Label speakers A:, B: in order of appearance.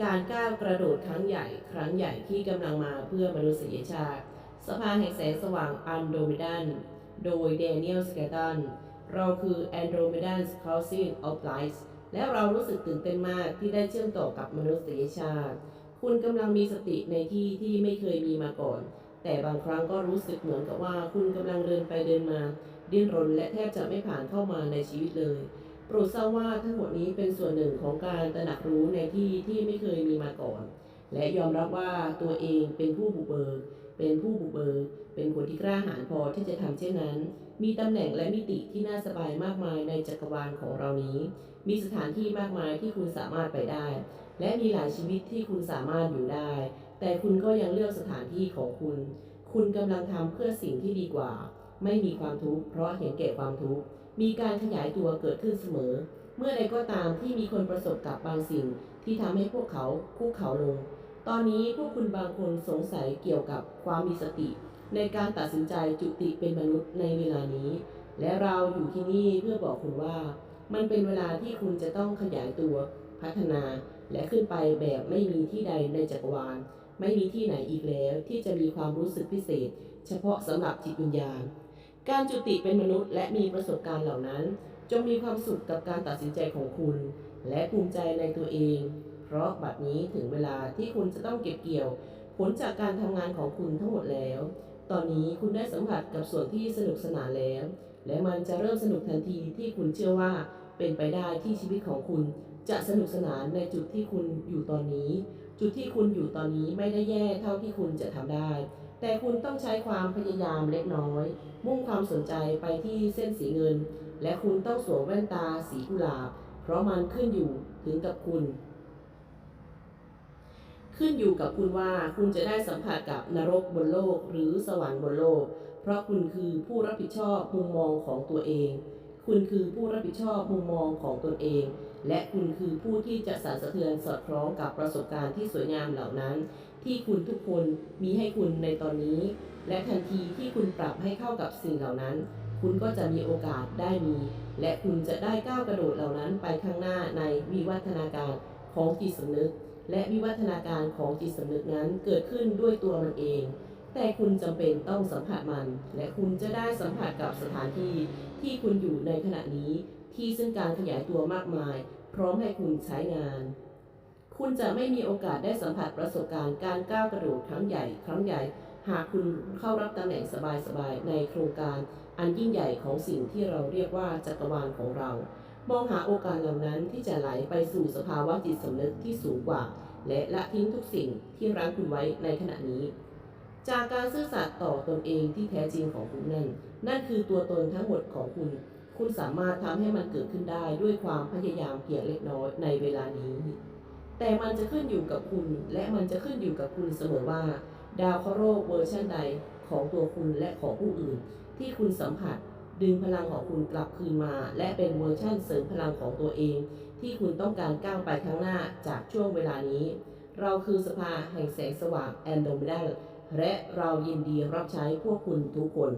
A: การก้าวกระโดดครั้งใหญ่ ครั้งใหญ่ที่กำลังมาเพื่อมนุษยชาติ สภาแห่งแสงสว่างอันโดมิดัน โดยเดนิเอลสเกตันเราคือ Andromedan Cousin of Light และเรารู้สึกตื่นเต้นมากที่ได้เชื่อมต่อกับมนุษยชาติ คุณกำลังมีสติในที่ที่ไม่เคยมีมาก่อน แต่บางครั้งก็รู้สึกเหมือนกับว่าคุณกำลังเดินไปเดินมา ดิ้นรนและแทบจะไม่ผ่านเข้ามาในชีวิตเลย รดทราบว่าทั้งหมดนี้เป็นส่วนหนึ่งของการตระหนักรู้ในที่ที่ไม่เคยมีมาก่อน และยอมรับว่าตัวเองเป็นผู้บุกเบิกเป็นผู้บุกเบิกเป็นคนที่กล้าหาญพอที่จะทำเช่นนั้น มีตำแหน่งและมิติที่น่าสบายมากมายในจักรวาลของเรานี้ มีสถานที่มากมายที่คุณสามารถไปได้ และมีหลายชีวิตที่คุณสามารถอยู่ได้ แต่คุณก็ยังเลือกสถานที่ของคุณ คุณกำลังทำเพื่อสิ่งที่ดีกว่า ไม่มีความทุกข์เพราะเห็นแก่ความทุกข์มีการขยายตัวเกิดขึ้นเสมอ เมื่อใดก็ตามที่มีคนประสบกับบางสิ่งที่ทำให้พวกเขาคุกเข่าลง ตอนนี้พวกคุณบางคนสงสัยเกี่ยวกับความมีสติ ในการตัดสินใจจุติเป็นมนุษย์ในเวลานี้ และเราอยู่ที่นี่เพื่อบอกคุณว่า มันเป็นเวลาที่คุณจะต้องขยายตัวพัฒนาและขึ้นไปแบบไม่มีที่ใดในจักรวาล ไม่มีที่ไหนอีกแล้วที่จะมีความรู้สึกพิเศษ เฉพาะสำหรับจิตวิญญาณ การจุติเป็นมนุษย์และมีประสบการณ์เหล่านั้น จงมีความสุขกับการตัดสินใจของคุณ และภูมิใจในตัวเอง เพราะบัดนี้ถึงเวลาที่คุณจะต้องเก็บเกี่ยว ผลจากการทำงานของคุณทั้งหมดแล้ว ตอนนี้คุณได้สัมผัสกับส่วนที่สนุกสนานแล้ว และมันจะเริ่มสนุกทันทีที่คุณเชื่อว่า เป็นไปได้ที่ชีวิตของคุณจะสนุกสนานในจุดที่คุณอยู่ตอนนี้ จุดที่คุณอยู่ตอนนี้ไม่ได้แย่เท่าที่คุณจะทำได้ แต่คุณต้องใช้ความพยายามเล็กน้อย มุ่งความสนใจไปที่เส้นสีเงิน และคุณต้องสวมแว่นตาสีกุหลาบ เพราะมันขึ้นอยู่ถึงกับคุณ ขึ้นอยู่กับคุณว่าคุณจะได้สัมผัสกับนรกบนโลกหรือสวรรค์บนโลก เพราะคุณคือผู้รับผิดชอบมุมมองของตัวเอง คุณคือผู้รับผิดชอบมุมมองของตนเอง และคุณคือผู้ที่จะสั่นสะเทือนสอดคล้องกับประสบการณ์ที่สวยงามเหล่านั้น ที่คุณทุกคนมีให้คุณในตอนนี้ และทันทีที่คุณปรับให้เข้ากับสิ่งเหล่านั้น คุณก็จะมีโอกาสได้มี และคุณจะได้ก้าวกระโดดเหล่านั้นไปข้างหน้าในวิวัฒนาการของจิตสำนึก และวิวัฒนาการของจิตสำนึกนั้นเกิดขึ้นด้วยตัวมันเอง แต่คุณจำเป็นต้องสัมผัสมัน และคุณจะได้สัมผัสกับสถานที่ที่คุณอยู่ในขณะนี้ ที่ซึ่งการขยายตัวมากมาย พร้อมให้คุณใช้งาน คุณจะไม่มีโอกาสได้สัมผัสประสบการณ์การก้าวกระโดดครั้งใหญ่ ครั้งใหญ่ หากคุณเข้ารับตำแหน่งสบายๆในโครงการอันยิ่งใหญ่ของสิ่งที่เราเรียกว่าจักรวาลของเรา มองหาโอกาสเหล่านั้นที่จะไหลไปสู่สภาวะจิตสำนึกที่สูงกว่า และละทิ้งทุกสิ่งที่รั้งคุณไว้ในขณะนี้ จากการซื่อสัตย์ต่อตนเองที่แท้จริงของคุณนั่น นั่นคือตัวตนทั้งหมดของคุณ คุณสามารถทำให้มันเกิดขึ้นได้ด้วยความพยายามเพียงเล็กน้อยในเวลานี้ แต่มันจะขึ้นอยู่กับคุณ และมันจะขึ้นอยู่กับคุณเสมอว่า ดาวเคราะห์เวอร์ชันใดของตัวคุณและของผู้อื่น ที่คุณสัมผัส ดึงพลังของคุณกลับคืนมา และเป็นเวอร์ชั่นเสริมพลังของตัวเอง ที่คุณต้องการก้าวไปข้างหน้าจากช่วงเวลานี้ เราคือสภาแห่งแสงสว่างแอนโดมิดา และเรายินดีรับใช้พวกคุณทุกคน